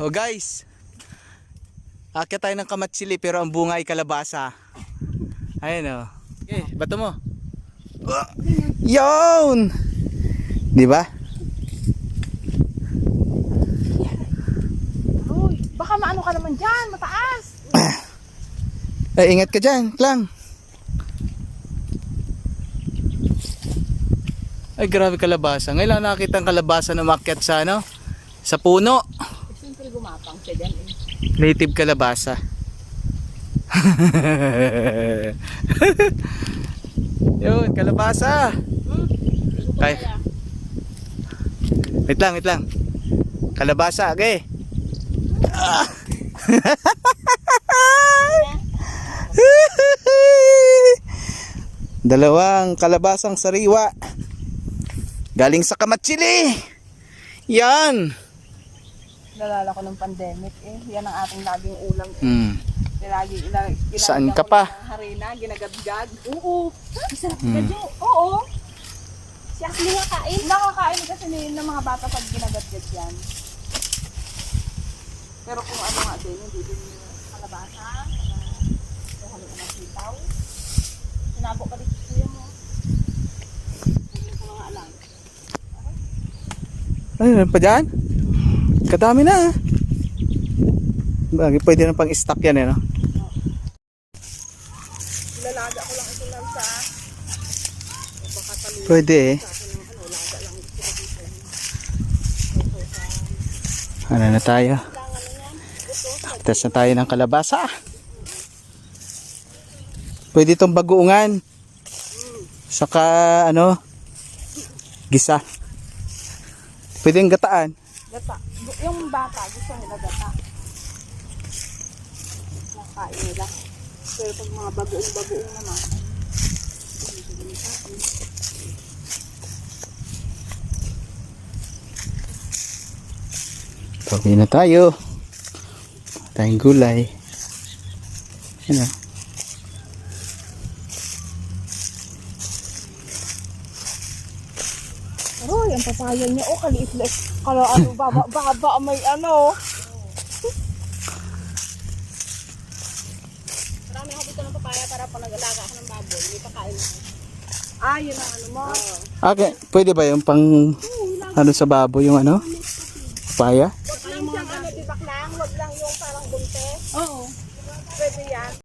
Oh guys. Akit tayo ng kamatsili pero ang bunga ay kalabasa. Ayun oh. Okay, bato mo. Oh, Yun! Di ba? Uy, baka maano ka naman dyan, mataas. Eh, ingat ka dyan, Klang. Ay, grabe kalabasa. Ngayon lang nakita ang kalabasa na makyat sa ano? Sa puno. Siyempre gumapang siya dyan eh. Native kalabasa. Yun, kalabasa. Kay. Wait lang, wait lang. Kalabasa, okay. Ah. Dalawang kalabasang sariwa. Galing sa Kamatsili. Yan. Nalala ko ng pandemic eh. Yan ang ating laging ulam eh. Hmm. Lagi, ila, Saan ka ko pa? Harina, ginagadgad. Oo. Masarap hmm. yun. Oo. Si Ashley nga kain. Nakakain kasi ni, ng mga bata pag ginagadgad yan. Pero kung ano nga din, hindi din kalabasa. Kaya halo ka ng sitaw. Sinabo dito sa kuya mo. Hindi ko mga alam. Ay, meron pa dyan? Kadami na. ah. Bagay, pwede na pang stock yan eh, no? Ilalaga ko lang ito lang sa Pwede eh. Ano na tayo? Test na tayo ng kalabasa. Pwede itong bagoongan. Saka ano, gisa. Pwede yung gataan. Gata. Yung bata, gusto nila gata. Nakain nila. Pero pag mga bagoong-bagoong naman, Pauwi na tayo. Tayong gulay. Yan o. Ang papaya niya. Oh, kaliit-liit. Kala ano, baba-baba. May ano. Marami ako dito ng papaya para pag nag-alaga ako ng baboy. Hindi pa kain. Ah, yun ang ano mo. Okay, pwede ba yung pang ano sa baboy yung ano? Papaya? Huwag lang siyang ano, tibak lang. Huwag lang yung parang bunte. Oo. Pwede yan.